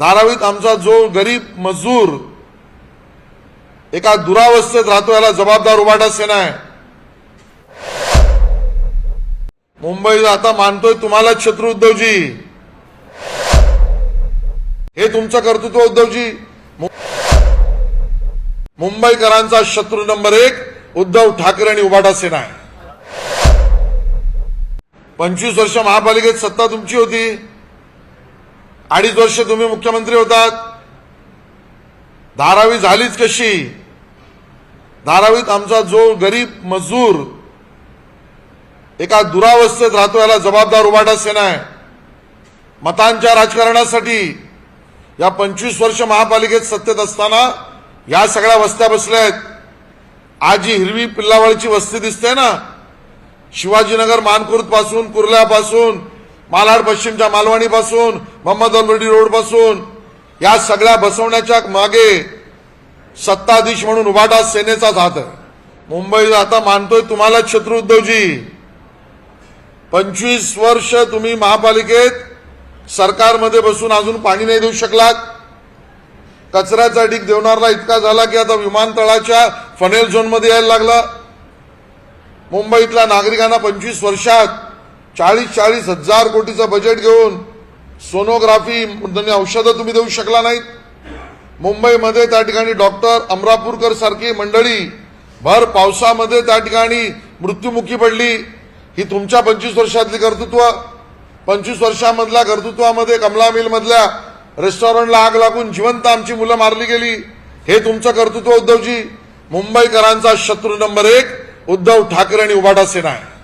धारावीत आमचा जो गरीब मजूर एका दुरावस्थेत राहतो याला जबाबदार उभाटा सेना आहे. मुंबई आता मानतोय तुम्हालाच शत्रू उद्धवजी. हे तुमचं कर्तृत्व उद्धवजी. मुंबईकरांचा शत्रू नंबर एक उद्धव ठाकरे आणि उभाटा सेना आहे. पंचवीस वर्ष महापालिकेत सत्ता तुमची होती. अडीच वर्ष तुम्ही मुख्यमंत्री होतात. धारावी झालीच कशी? धारावीत आमचा जो गरीब मजूर एका दुरावस्थेत राहतो याला जबाबदार उभाटा सेना आहे. मतांच्या राजकारणासाठी या पंचवीस वर्ष महापालिकेत सत्तेत असताना या सगळ्या वस्त्या बसल्या आहेत. आज जी हिरवी पिल्लावळची वस्ती दिसते ना? शिवाजीनगर मानकुर्दपासून कुर्ल्यापासून मालाड पश्चिमच्या मालवणीपासून मोहम्मद अलवडी रोडपासून या सगळ्या बसवण्याच्या मागे सत्ताधीश म्हणून उभाटा सेनेचाच हात आहे. मुंबई आता मानतोय तुम्हाला शत्रू उद्धवजी पंचवीस वर्ष तुम्ही महापालिकेत सरकारमध्ये बसून अजून पाणी नाही देऊ शकलात. कचऱ्याचा ढीक देवणारला इतका झाला की आता विमानतळाच्या फनेल झोनमध्ये यायला लागला. मुंबईतल्या नागरिकांना पंचवीस वर्षात चाळीस चाळीस हजार कोटीचं बजेट घेऊन सोनोग्राफी म्हणजे आणि औषधं तुम्ही देऊ शकला नाहीत. मुंबईमध्ये त्या ठिकाणी डॉक्टर अमरापूरकर सारखी मंडळी भर पावसामध्ये त्या ठिकाणी मृत्युमुखी पडली. ही तुमच्या पंचवीस वर्षातली कर्तृत्व. पंचवीस वर्षामधल्या कर्तृत्वामध्ये कमला मिलमधल्या रेस्टॉरंटला आग लागून जिवंत आमची मुलं मारली गेली. हे तुमचं कर्तृत्व उद्धवजी. मुंबईकरांचा शत्रू नंबर एक उद्धव ठाकरे आणि उभाटा सेना आहे